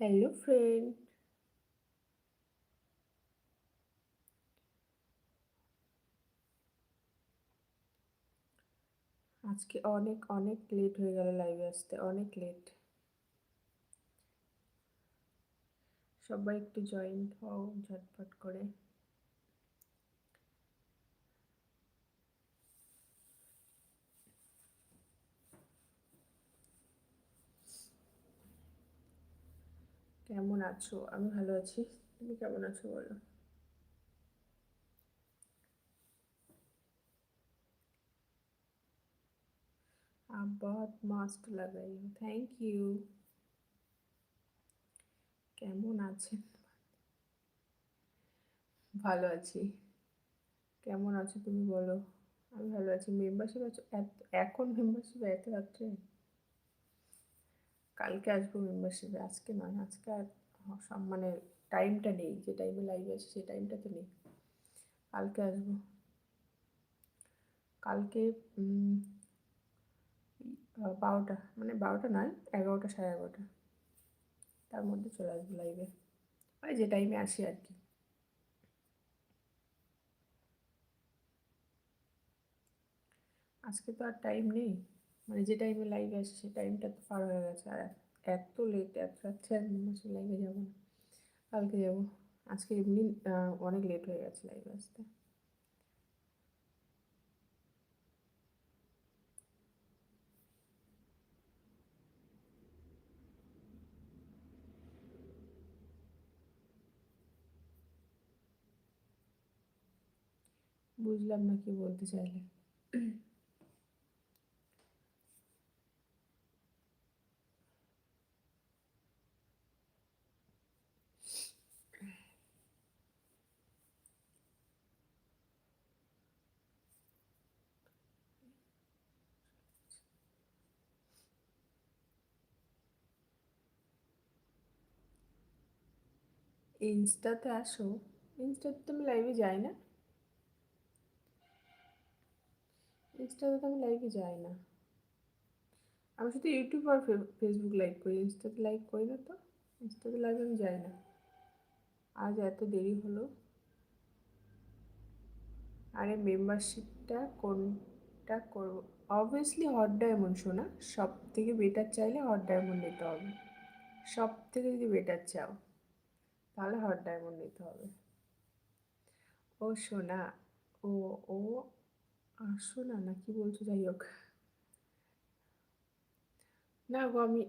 Hello friend আজকে অনেক অনেক লেট হয়ে গেল লাইভে আসতে, অনেক লেট সবাই একটু জয়েন হও, ঝটপট করে। কেমন আছো আমি ভালো আছি তুমি কেমন আছো বলো आप बहुत मस्त लग रही हो थैंक यू কেমন আছেন ভালো আছি কেমন আছো তুমি বলো আমি ভালো আছি মেম্বারশিপ আছো এখন মেম্বারশিপ এত রাত্রে কালকে আসব মেম্বারশিপে আজকে নয়, আজকে আর মানে টাইমটা নেই, যে টাইমে লাইভ আছে সেই টাইমটা তো নেই। কালকে আসব। কালকে বারোটা মানে বারোটা নয়, এগারোটা সাড়ে এগারোটা। তার মধ্যে চলে আসব লাইভে ওই যে টাইমে আসি আর কি। আজকে তো আর টাইম নেই। মানে যে টাইমে লাইভে আসে, সেই টাইমটা তো পার হয়ে গেছে। আর এত লেট এত রাত্রে আর মাসে লাইভে যাব না। কালকে যাব। আজকে এমনি অনেক লেট হয়ে গেছে লাইভে আসতে। বুঝলাম না কি বলতে চাইলে। ইনস্টাতে আসো। ইনস্টাতে তো আমি লাইভে যাই না। ইনস্টাতে তো আমি লাইভে যাই না। আমি শুধু ইউটিউব আর ফেসবুক লাইভ করি। ইনস্টাতে লাইভ করি না তো। ইনস্টাতে লাইভ আমি যাই না। আজ এত দেরি হলো। আরে মেম্বারশিপটা কোনটা করব? অবভিয়াসলি হট ডায়মন্ড শোনা সব থেকে বেটার চাইলে হট ডায়মন্ড নিতে হবে। সব থেকে যদি বেটার চাও। তাহলে হট ডায়মন্ড নিতে হবে। ও শোনা ও ও আসো না না কি বলছো যাই হোক। না গো, আমি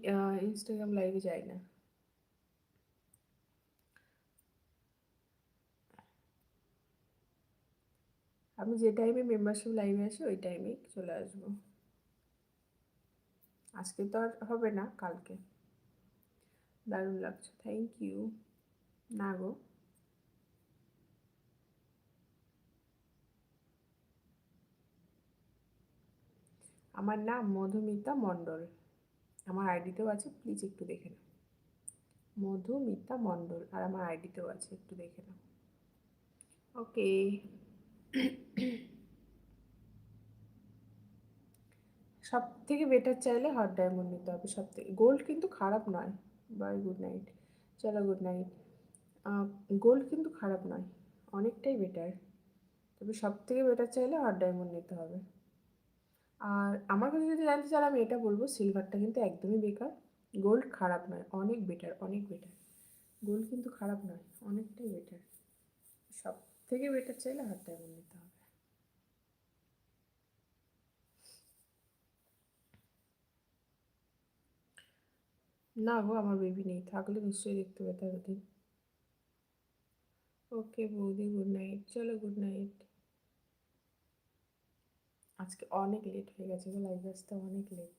ইনস্টাগ্রাম লাইভে যাই না। আমি যে টাইমে মেম্বারশিপ লাইভে আসি, ওই টাইমেই চলে আসব। আজকে তো আর হবে না, কালকে। দারুণ লাগছে থ্যাংক ইউ না গো। আমার নাম মধুমিতা মণ্ডল। আমার আইডিতেও আছে প্লিজ একটু দেখে নাও। মধুমিতা মণ্ডল, আর আমার আইডিতেও আছে, একটু দেখে নাও। ওকে সব থেকে বেটার চাইলে হট ডায়মন্ড নিতে হবে সব থেকে গোল্ড কিন্তু খারাপ নয়। বাই গুড নাইট চলো গুড নাইট গোল্ড কিন্তু খারাপ নয়, অনেকটাই বেটার তবে সব থেকে বেটার চাইলে হট ডায়মন্ড নিতে হবে। আর আমার কাছে যদি জানতে চান, আমি এটা বলব সিলভারটা কিন্তু একদমই বেকার। গোল্ড খারাপ নয়, অনেক বেটার অনেক বেটার গোল্ড কিন্তু খারাপ নয়, অনেকটাই বেটার সব থেকে বেটার চাইলে হট ডায়মন্ড নিতে হবে। না গো, আমার বেবি নেই, থাকলে নিশ্চয়ই দেখতে পেতে ওদিন। ওকে বৌদি গুড নাইট চলো গুড নাইট আজকে অনেক লেট হয়ে গেছে লাইভে আসতে অনেক লেট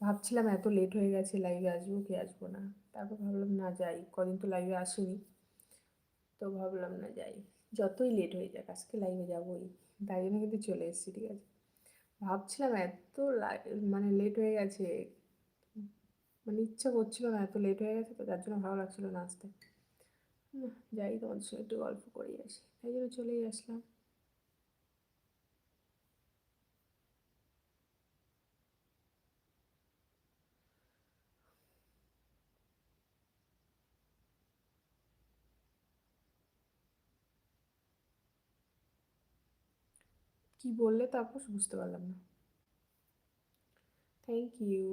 ভাবছিলাম এত লেট হয়ে গেছে লাইভে আসব কি আসব না। তারপর ভাবলাম না যাই, কদিন তো লাইভে আসিনি। তো ভাবলাম না যাই। যতই লেট হয়ে যাক, আজকে লাইভে যাবোই। তাই জন্য কিন্তু চলে এসেছি, ঠিক আছে? ভাবছিলাম এত মানে লেট হয়ে গেছে। মানে ইচ্ছা করছিল না এত লেট হয়ে গেছে, তো তার জন্য ভালো লাগছিল না আসতে। যাই তোমাদের সঙ্গে একটু গল্প করে আসি। তাই জন্য চলেই আসলাম। কি বললে তারপর বুঝতে পারলাম না। Thank you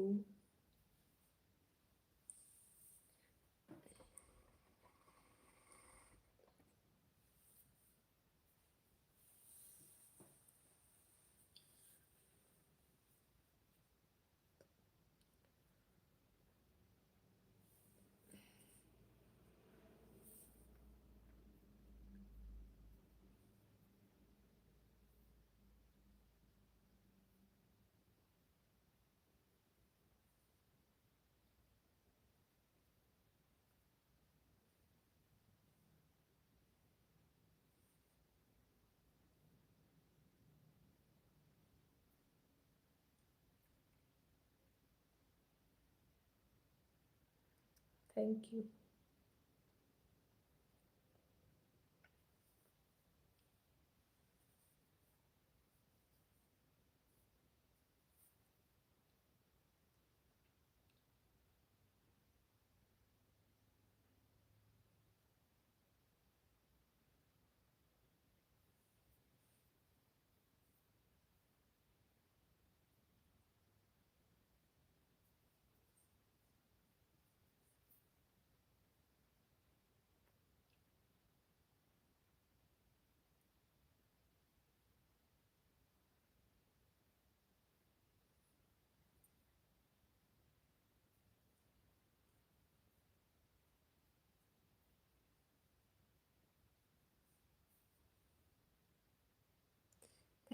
Thank you.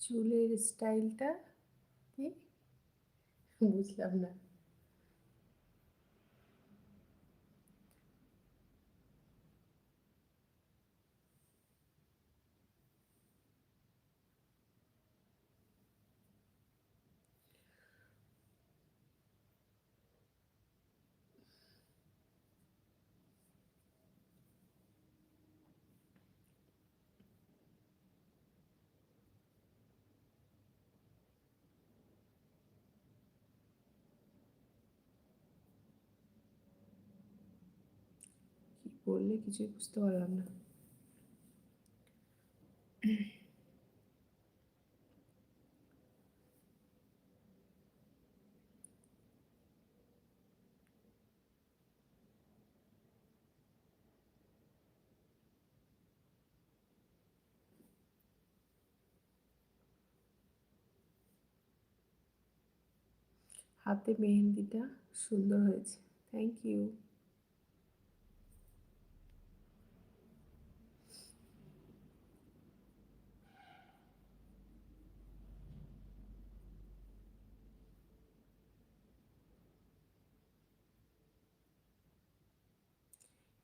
চুলের স্টাইলটা কি? বুঝলাম না। বললে কিছুই বুঝতে পারলাম না। হাতে মেহেন্দিটা সুন্দর হয়েছে। থ্যাংক ইউ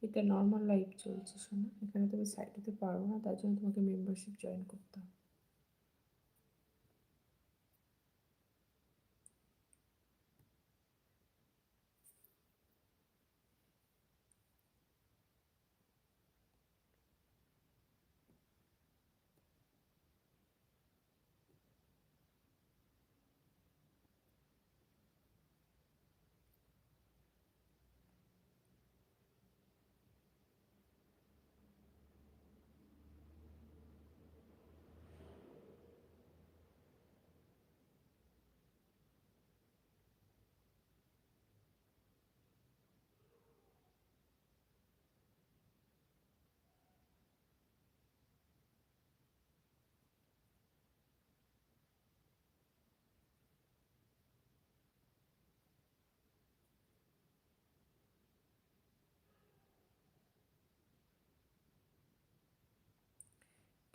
এটা নর্মাল লাইফ চলছে শোনো। এখানে তুমি সাইড দিতে পারব না, তার জন্য তোমাকে মেম্বারশিপ জয়েন করতে হবে।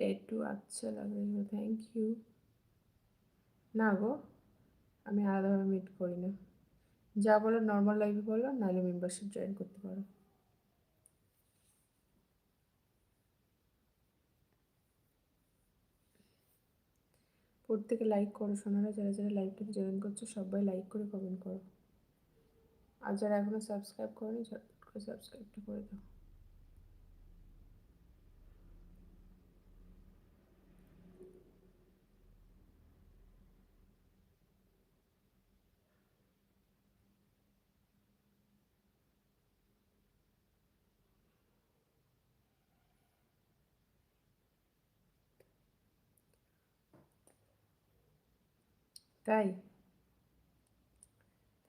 ট্যাটু আচ্ছা লাগে থ্যাংক ইউ না গো, আমি আলাদাভাবে মিট করি না। যা বলো নর্মাল লাইফে বলো, নাহলে মেম্বারশিপ জয়েন করতে পারো। প্রত্যেকে লাইক করো সোনারা, যারা যারা লাইভটাকে জয়েন করছ, সবাই লাইক করে কমেন্ট করো। আর যারা এখনও সাবস্ক্রাইব করেনি সাবস্ক্রাইবটা করে দাও। তাই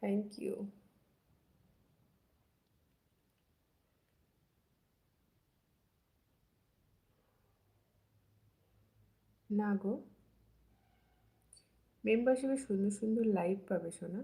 থ্যাংক ইউ না গো। মেম্বারশিপে সুন্দর সুন্দর লাইভ পাবে শোনা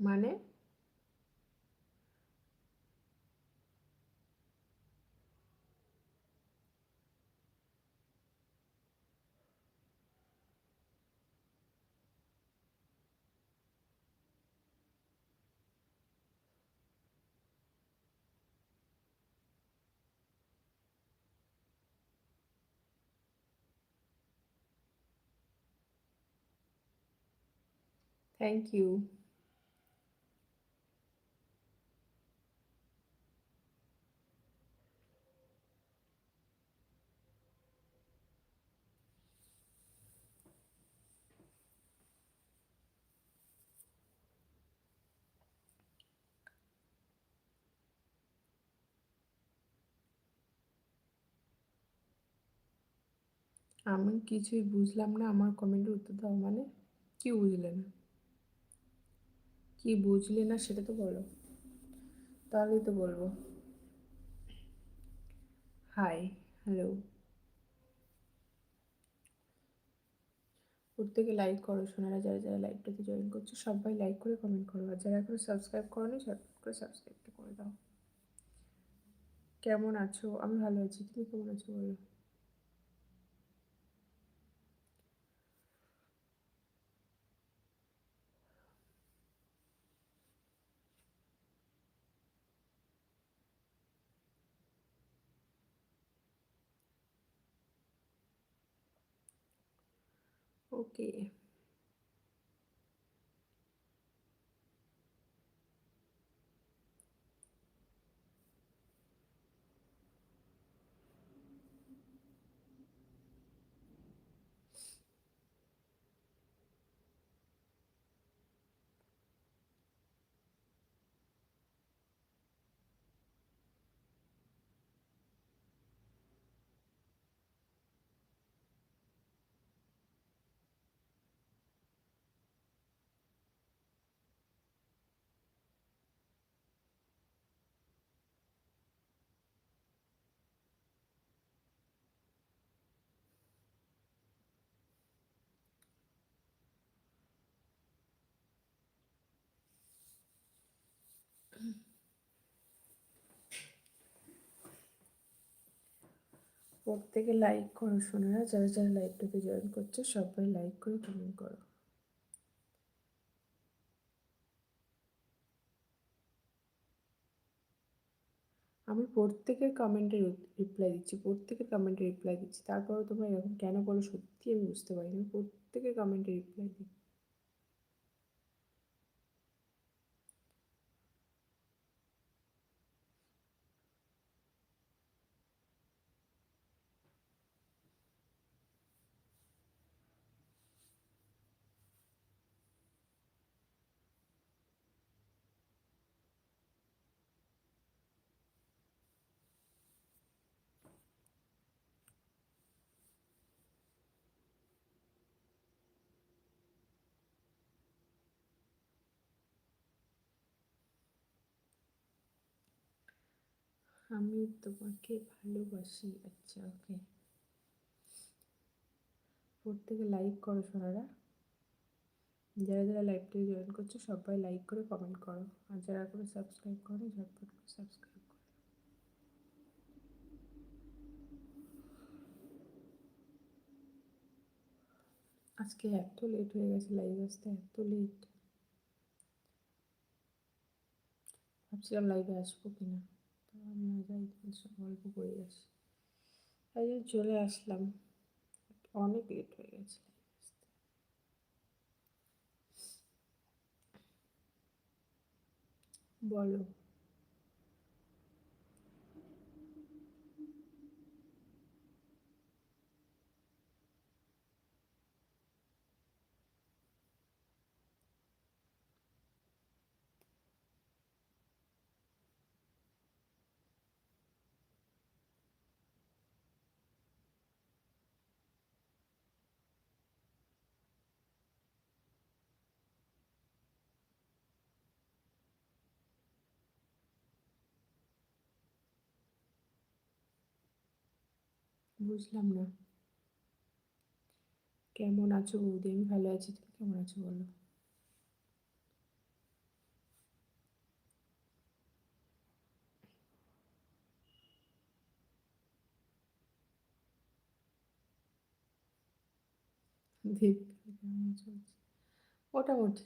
মানে? থ্যাংক ইউ আমি কিছুই বুঝলাম না, আমার কমেন্টের উত্তর দাও মানে। কি বুঝলে না? কি বুঝলে না সেটা তো বলো। তাহলেই তো বলব। হাই হ্যালো প্রত্যেকে লাইক করো, সোনারা যারা যারা লাইভটাতে জয়েন করছ, সবাই লাইক করে কমেন্ট করো। আর যারা এখনও সাবস্ক্রাইব করোনি ঝটপট করে সাবস্ক্রাইবটা করে দাও। কেমন আছো? আমি ভালো আছি, তুমি কেমন আছো বলো? ওকে প্রত্যেকে লাইক করো শোনারা যারা যারা লাইভটাতে জয়েন করছ, সবাই লাইক করে কমেন্ট করো। আমি প্রত্যেকের কমেন্টের রিপ্লাই দিচ্ছি, প্রত্যেকের কমেন্টে রিপ্লাই দিচ্ছি। তারপরেও তোমরা এরকম কেন বলো সত্যি আমি বুঝতে পারি আমি প্রত্যেকের কমেন্টে রিপ্লাই দিই আমি তোমাকে ভালোবাসি আচ্ছা ওকে প্রত্যেকে লাইক করো সোনারা। যারা যারা লাইভটাকে জয়েন করছ, সবাই লাইক করে কমেন্ট করো। আর যারা করে সাবস্ক্রাইব করো ঝটপট করে সাবস্ক্রাইব করো। আজকে এত লেট হয়ে গেছে লাইভ আসতে, এত লেট ভাবছিলাম লাইভে আসব কিনা। না যাই গল্প করে আসি তাই চলে আসলাম। অনেক লেট হয়ে গেছে। বলো। বুঝলাম না। কেমন আছো বৌদি? আমি ভালো আছি তুমি কেমন আছো বলো? কেমন মোটামুটি।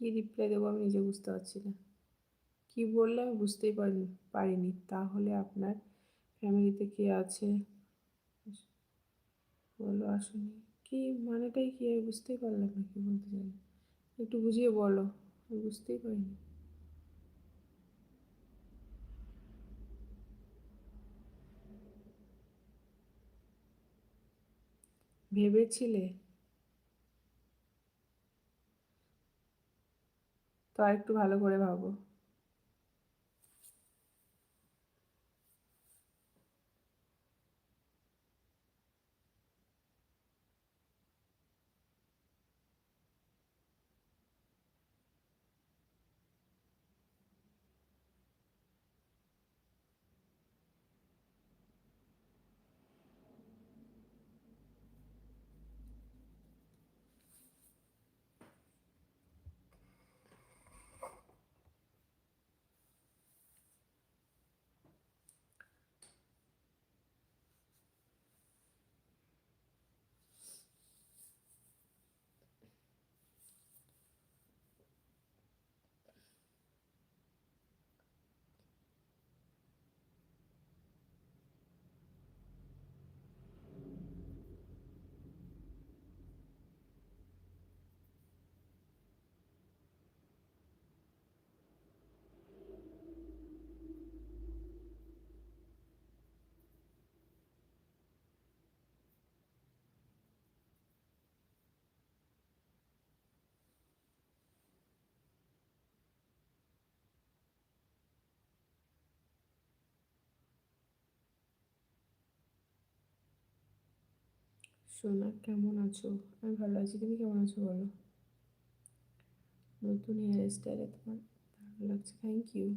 কী রিপ্লাই দেবো আমি নিজে বুঝতে পারছি না। কী বললে আমি বুঝতেই পারিনি পারিনি। তাহলে আপনার ফ্যামিলিতে কে আছে? বলো, আসুনি। কি মানেটাই কি? আমি বুঝতেই পারলাম না কি বলতে চাই একটু বুঝিয়ে বলো। আমি বুঝতেই পারিনি। ভেবেছিলে? তো আর একটু ভালো করে ভাবো। সোনা, কেমন আছো? আমি ভালো আছি, তুমি কেমন আছো বলো? নতুন হেয়ার স্টাইলে তোমার ভালো লাগছে থ্যাংক ইউ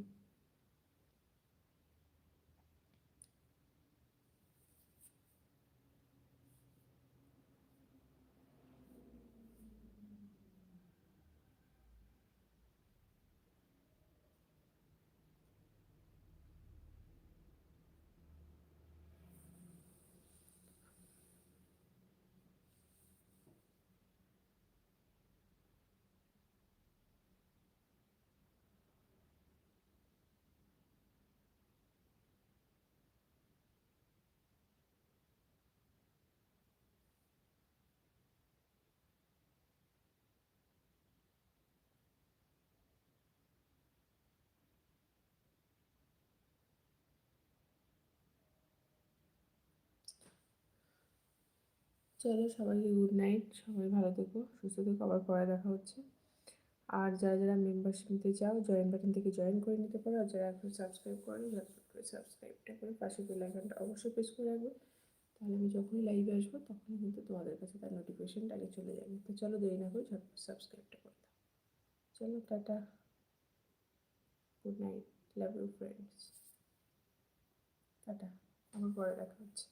চলো সবাইকে গুড নাইট সবাই ভালো থেকো, সুস্থ থেকো, আবার পরে দেখা হচ্ছে। আর যারা যারা মেম্বারশিপ নিতে চাও জয়েন বাটন থেকে জয়েন করে নিতে পারো, আর যারা এখন সাবস্ক্রাইব করো করে সাবস্ক্রাইবটা করে পাশে বেল আইকনটা অবশ্যই প্রেস করে রাখবে। তাহলে আমি যখনই লাইভে আসব, তখনই কিন্তু তোমাদের কাছে তার নোটিফিকেশনটা আগে চলে যাবে। তো চলো দেরি না করে ঝটপট সাবস্ক্রাইবটা করে দাও। চলো, tata. Good night love you friends tata আমার পরে দেখা হচ্ছে।